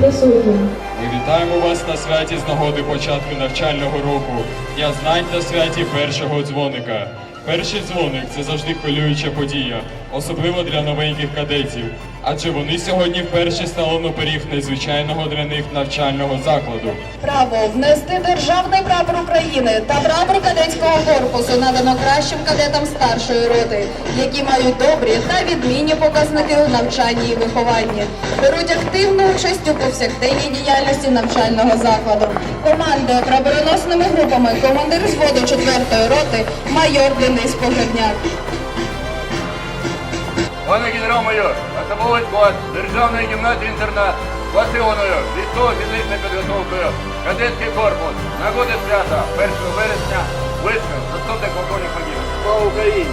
присутнім. Ми вітаємо вас на святі з нагоди початку навчального року, Дня знань та святі першого дзвоника. Перший дзвоник це завжди хвилююча подія, особливо для новеньких кадетів, адже вони сьогодні вперше стали на поріг незвичайного для них навчального закладу. Право внести державний прапор України та прапор кадетського корпусу надано кращим кадетам старшої роти, які мають добрі та відмінні показники у навчанні і вихованні, беруть активну участь у повсякденній діяльності навчального закладу. Командує прапороносними групами командир зводу 4-ї роти майор Денис Погребняк. Пане генерал-майор, особовий склад Державної гімназії інтернат посиленою військово-фізичною підготовкою кадетський корпус нагоди свята 1 вересня вишка заступник полковник погиб. Слава Україні!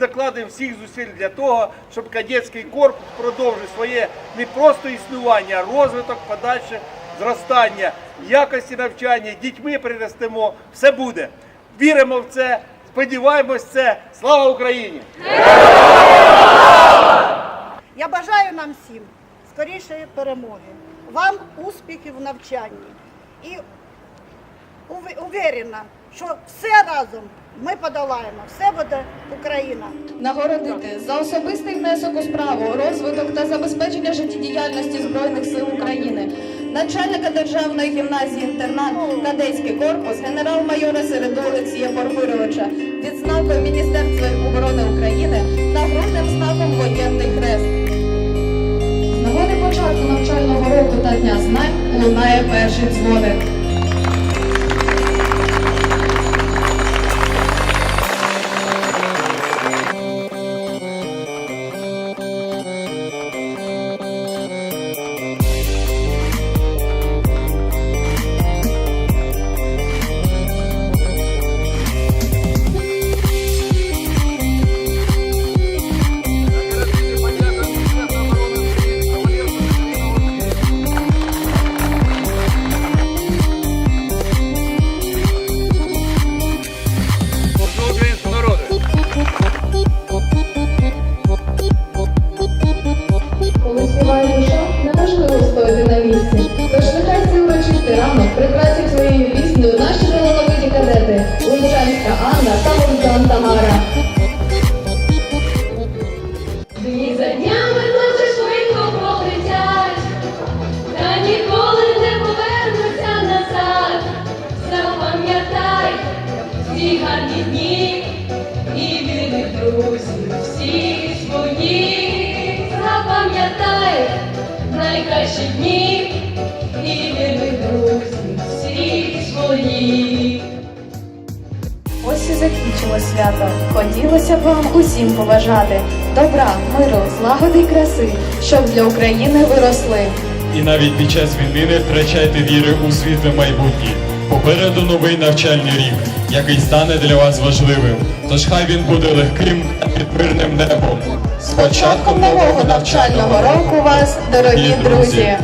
Ми всіх зусиль для того, щоб кадетський корпус продовжив своє не просто існування, а розвиток, подальше зростання, якості навчання, дітьми приростемо. Все буде. Віримо в це, сподіваємось в це. Слава Україні! Я бажаю нам всім скорішої перемоги, вам успіхів в навчанні і уверена, що все разом ми подолаємо, все буде Україна. Нагородити за особистий внесок у справу, розвиток та забезпечення життєдіяльності Збройних сил України, начальника Державної гімназії інтернат, кадетський корпус, генерал-майора Середу Олексія Порфировича, відзнакою Міністерства оборони України та грудним знаком воєнний хрест. З нагоди початку навчального року та дня знань лунає перший дзвоник. Ці гарні дні і вірних друзів всі свої. Запам'ятай найкращі дні і вірних друзів всі свої. Ось і закінчилось свято. Хотілося б вам усім побажати добра, миру, злагоди й краси, щоб для України виросли. І навіть під час війни не втрачайте віри у світле майбутнє. Попереду новий навчальний рік, який стане для вас важливим. Тож хай він буде легким та під мирним небом. З початком нового навчального року вас, дорогі друзі!